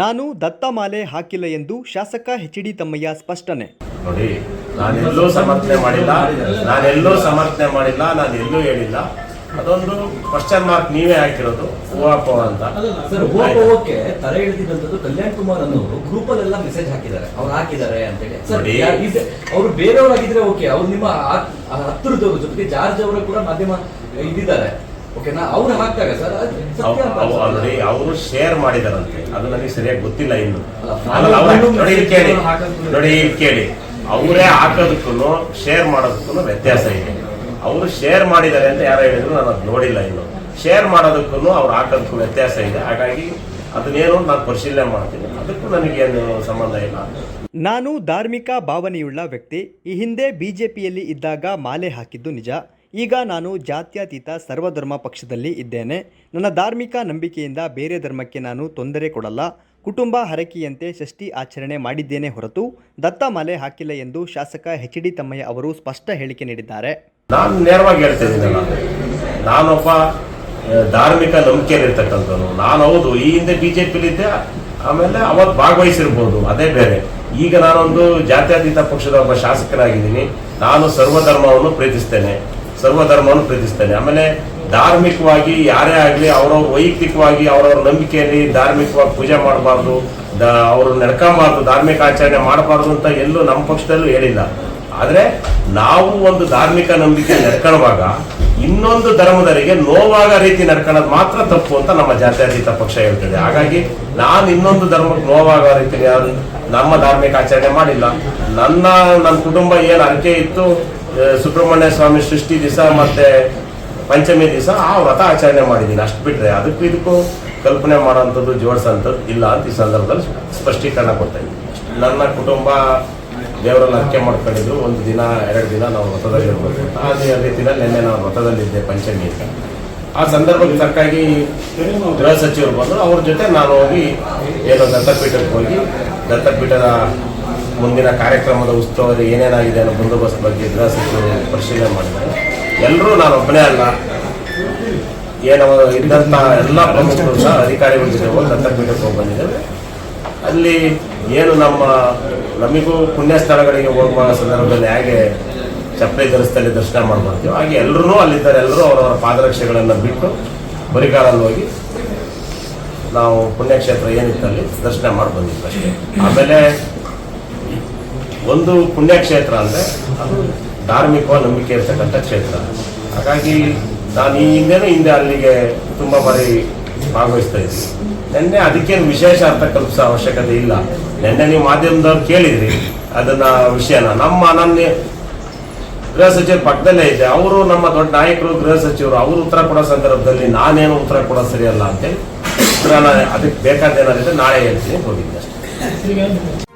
ನಾನು ದತ್ತಮಾಲೆ ಹಾಕಿಲ್ಲ ಎಂದು ಶಾಸಕ ಎಚ್ ಡಿ ತಮ್ಮಯ್ಯ ಸ್ಪಷ್ಟನೆ. ನೋಡಿ ನಾನೆಲ್ಲೂ ಸಮರ್ಥನೆ ಮಾಡಿಲ್ಲ ನಾನೆಲ್ಲೂ ಸಮರ್ಥನೆ ಮಾಡಿಲ್ಲ ನಾನು ಎಲ್ಲೂ ಹೇಳಿಲ್ಲ. ಅದೊಂದು ಕ್ವಶನ್ ಮಾರ್ಕ್ ನೀವೇ ಹಾಕಿರೋದು ಓಪೋ ಅಂತ. ಸರ್ ಹೋಗೋಕೆ ತಲೆ ಹಿಡಿದಿದ್ದಂಥದ್ದು ಕಲ್ಯಾಣ್ ಕುಮಾರ್ ಅನ್ನೋರು ಗ್ರೂಪ್ ಅಲ್ಲೆಲ್ಲ ಮೆಸೇಜ್ ಹಾಕಿದ್ದಾರೆ. ಅವ್ರು ಹಾಕಿದ್ದಾರೆ ಅಂತೇಳಿ. ಹೇಳಿ. ಅವರು ಬೇರೆಯವರಾಗಿದ್ರೆ ಓಕೆ ಅವ್ರು ನಿಮ್ಮ ಹತ್ತಿರದವ್ರ ಜೊತೆಗೆ ಜಾರ್ಜ್ ಅವರು ಕೂಡ ಮಾಧ್ಯಮ ಇದ್ದಿದ್ದಾರೆ ಓಕೆನಾ ಅವ್ರು ಹಾಕ್ತಾರೆ ಸರ್. ಅವರು ಶೇರ್ ಮಾಡಿದಾರಂತೆ. ಅದು ನನಗೆ ಸರಿಯಾಗಿ ಗೊತ್ತಿಲ್ಲ ಇನ್ನು. ನೋಡಿ ಕೇಳಿ. ನೋಡಿ ಕೇಳಿ. ಅವರೇ ಹಾಕೋದಕ್ಕೂ ಶೇರ್ ಮಾಡೋದಕ್ಕೂ ವ್ಯತ್ಯಾಸ ಇದೆ. ಅವರು ಶೇರ್ ಮಾಡಿದ್ದಾರೆ ಅಂತ ಯಾರು ಹೇಳಿದ್ರು ನಾನು ಅದು ನೋಡಿಲ್ಲ ಇನ್ನು. ಶೇರ್ ಮಾಡೋದಕ್ಕೂ ಅವ್ರು ಹಾಕೋದಕ್ಕೂ ವ್ಯತ್ಯಾಸ ಇದೆ. ಹಾಗಾಗಿ ಅದನ್ನೇನು ನಾನು ಪರಿಶೀಲನೆ ಮಾಡ್ತೀನಿ. ಅದಕ್ಕೂ ನನಗೇನು ಸಂಬಂಧ ಇಲ್ಲ. ನಾನು ಧಾರ್ಮಿಕ ಭಾವನೆಯುಳ್ಳ ವ್ಯಕ್ತಿ. ಈ ಹಿಂದೆ ಬಿಜೆಪಿಯಲ್ಲಿ ಇದ್ದಾಗ ಮಾಲೆ ಹಾಕಿದ್ದು ನಿಜ. ಈಗ ನಾನು ಜಾತ್ಯತೀತ ಸರ್ವಧರ್ಮ ಪಕ್ಷದಲ್ಲಿ ಇದ್ದೇನೆ. ನನ್ನ ಧಾರ್ಮಿಕ ನಂಬಿಕೆಯಿಂದ ಬೇರೆ ಧರ್ಮಕ್ಕೆ ನಾನು ತೊಂದರೆ ಕೊಡಲ್ಲ. ಕುಟುಂಬ ಹರಕೆಯಂತೆ ಷಷ್ಠಿ ಆಚರಣೆ ಮಾಡಿದ್ದೇನೆ ಹೊರತು ದತ್ತ ಮಾಲೆ ಹಾಕಿಲ್ಲ ಎಂದು ಶಾಸಕ ಎಚ್ ಡಿ ತಮ್ಮಯ್ಯ ಅವರು ಸ್ಪಷ್ಟ ಹೇಳಿಕೆ ನೀಡಿದ್ದಾರೆ. ನಾನು ನೇರವಾಗಿ ಹೇಳ್ತಾ ನಾನು ನಾನೊಬ್ಬ ಧಾರ್ಮಿಕ ನಂಬಿಕೆಯಲ್ಲಿರ್ತಕ್ಕಂಥವ್ರು ನಾನು ಹೌದು, ಈ ಹಿಂದೆ ಬಿಜೆಪಿಲಿದ್ದೆ ಆಮೇಲೆ ಅವತ್ತು ಭಾಗವಹಿಸಿರ್ಬೋದು, ಅದೇ ಬೇರೆ. ಈಗ ನಾನೊಂದು ಜಾತ್ಯತೀತ ಪಕ್ಷದ ಒಬ್ಬ ಶಾಸಕರಾಗಿದ್ದೀನಿ ನಾನು ಸರ್ವಧರ್ಮವನ್ನು ಪ್ರೀತಿಸ್ತೇನೆ. ಸರ್ವಧರ್ಮವನ್ನು ಪ್ರೀತಿಸ್ತೇನೆ ಆಮೇಲೆ ಧಾರ್ಮಿಕವಾಗಿ ಯಾರೇ ಆಗಲಿ ಅವರವ್ರ ವೈಯಕ್ತಿಕವಾಗಿ ಅವರವ್ರ ನಂಬಿಕೆಯಲ್ಲಿ ಧಾರ್ಮಿಕವಾಗಿ ಪೂಜೆ ಮಾಡಬಾರ್ದು ಅವರು ನಡ್ಕೊಬಾರ್ದು, ಧಾರ್ಮಿಕ ಆಚರಣೆ ಮಾಡಬಾರ್ದು ಅಂತ ಎಲ್ಲೂ ನಮ್ಮ ಪಕ್ಷದಲ್ಲೂ ಹೇಳಿಲ್ಲ. ಆದರೆ ನಾವು ಒಂದು ಧಾರ್ಮಿಕ ನಂಬಿಕೆ ನಡ್ಕೊಳ್ಳುವಾಗ ಇನ್ನೊಂದು ಧರ್ಮದವರಿಗೆ ನೋವಾಗ ರೀತಿ ನಡ್ಕೊಳ್ಳೋದು ಮಾತ್ರ ತಪ್ಪು ಅಂತ ನಮ್ಮ ಜಾತ್ಯತೀತ ಪಕ್ಷ ಹೇಳ್ತದೆ. ಹಾಗಾಗಿ ನಾನು ಇನ್ನೊಂದು ಧರ್ಮಕ್ಕೆ ನೋವಾಗ ರೀತಿ ನಮ್ಮ ಧಾರ್ಮಿಕ ಆಚರಣೆ ಮಾಡಿಲ್ಲ. ನನ್ನ ನನ್ನ ಕುಟುಂಬ ಏನು ಅರಿಕೆ ಇತ್ತು ಸುಬ್ರಹ್ಮಣ್ಯ ಸ್ವಾಮಿ ಸೃಷ್ಟಿ ದಿವಸ ಮತ್ತೆ ಪಂಚಮಿ ದಿವಸ ಆ ವ್ರತ ಆಚರಣೆ ಮಾಡಿದ್ದೀನಿ. ಅಷ್ಟು ಬಿಟ್ರೆ ಅದಕ್ಕೂ ಇದಕ್ಕೂ ಕಲ್ಪನೆ ಮಾಡೋಂಥದ್ದು ಜೋಡಿಸೋಂಥದ್ದು ಇಲ್ಲ ಅಂತ ಈ ಸಂದರ್ಭದಲ್ಲಿ ಸ್ಪಷ್ಟೀಕರಣ ಕೊಡ್ತಾ ಇದ್ದೀನಿ. ನನ್ನ ಕುಟುಂಬ ದೇವರನ್ನು ಅರ್ಕೆ ಮಾಡ್ಕೊಂಡಿದ್ರು ಒಂದು ದಿನ, ಎರಡು ದಿನ ನಾವು ವ್ರತದಲ್ಲಿ ಇರ್ಬೋದು ಅದೇ ಅದೇ ದಿನ ನಿನ್ನೆ ನಾವು ವ್ರತದಲ್ಲಿದ್ದೆ ಪಂಚಮಿ ಅಂತ ಆ ಸಂದರ್ಭಕ್ಕೆ ತಕ್ಕಾಗಿ ಗೃಹ ಸಚಿವರು ಬಂದರು. ಅವ್ರ ಜೊತೆ ನಾನು ಹೋಗಿ ಏನೋ ದತ್ತಪೀಠಕ್ಕೆ ಹೋಗಿ, ದತ್ತಪೀಠದ ಮುಂದಿನ ಕಾರ್ಯಕ್ರಮದ ಉತ್ಸವದಲ್ಲಿ ಏನೇನಾಗಿದೆ ಅನ್ನೋ ಬಂದೋಬಸ್ತ್ ಬಗ್ಗೆ ಗೃಹ ಸಚಿವರು ಪರಿಶೀಲನೆ ಮಾಡಿದ್ದಾರೆ. ಎಲ್ಲರೂ ನಾನು ಒಬ್ಬನೇ ಅಲ್ಲ. ಏನೋ ಇದ್ದಂಥ ಎಲ್ಲ ಪ್ರಮುಖರು ಸಹ ಅಧಿಕಾರಿಗಳ ಜೊತೆ ಹೋಗಿ ಹೋಗಿ ಬಂದಿದ್ದೇವೆ. ಅಲ್ಲಿ ಏನು ನಮ್ಮ ನಮಗೂ ಪುಣ್ಯ ಸ್ಥಳಗಳಿಗೆ ಹೋಗುವ ಸಂದರ್ಭದಲ್ಲಿ ಹೇಗೆ ಚಪ್ಪಲಿ ಧರಿಸ್ತಲ್ಲಿ ದರ್ಶನ ಮಾಡ್ಬರ್ತೀವಿ ಹಾಗೆ ಎಲ್ಲರೂ ಅಲ್ಲಿದ್ದಾರೆ. ಎಲ್ಲರೂ ಅವರವರ ಪಾದರಕ್ಷೆಗಳನ್ನು ಬಿಟ್ಟು ಬರಿಗಾಲಲ್ಲಿ ಹೋಗಿ ನಾವು ಪುಣ್ಯಕ್ಷೇತ್ರ ಏನಿತ್ತಲ್ಲಿ ದರ್ಶನ ಮಾಡಿ ಬಂದಿದ್ವಿ ಅಷ್ಟೇ. ಆಮೇಲೆ ಒಂದು ಪುಣ್ಯಕ್ಷೇತ್ರ ಅಂದರೆ ಅದು ಧಾರ್ಮಿಕ ನಂಬಿಕೆ ಇರ್ತಕ್ಕಂಥ ಕ್ಷೇತ್ರ. ಹಾಗಾಗಿ ನಾನು ಈ ಹಿಂದೆನೂ ಹಿಂದೆ ಅಲ್ಲಿಗೆ ತುಂಬ ಬಾರಿ ಭಾಗವಹಿಸ್ತಾ ಇದ್ದೀನಿ. ನಿನ್ನೆ ಅದಕ್ಕೇನು ವಿಶೇಷ ಅರ್ಥ ಕಲ್ಪಿಸೋ ಅವಶ್ಯಕತೆ ಇಲ್ಲ. ನಿನ್ನೆ ನೀವು ಮಾಧ್ಯಮದವ್ರು ಕೇಳಿದ್ರಿ ಅದನ್ನ ವಿಷಯನ. ನಮ್ಮ ನನ್ನ ಗೃಹ ಸಚಿವರು ಪಕ್ಕದಲ್ಲೇ ಇದೆ. ಅವರು ನಮ್ಮ ದೊಡ್ಡ ನಾಯಕರು, ಗೃಹ ಸಚಿವರು, ಅವರು ಉತ್ತರ ಕೊಡೋ ಸಂದರ್ಭದಲ್ಲಿ ನಾನೇನು ಉತ್ತರ ಕೊಡೋ ಸರಿಯಲ್ಲ ಅಂತೇಳಿ ಅದಕ್ಕೆ ಬೇಕಾದ ಏನಾದ್ರೆ ನಾಳೆ ಹೇಳ್ತೀನಿ ಹೋಗಿದ್ದೆ ಅಷ್ಟೇ.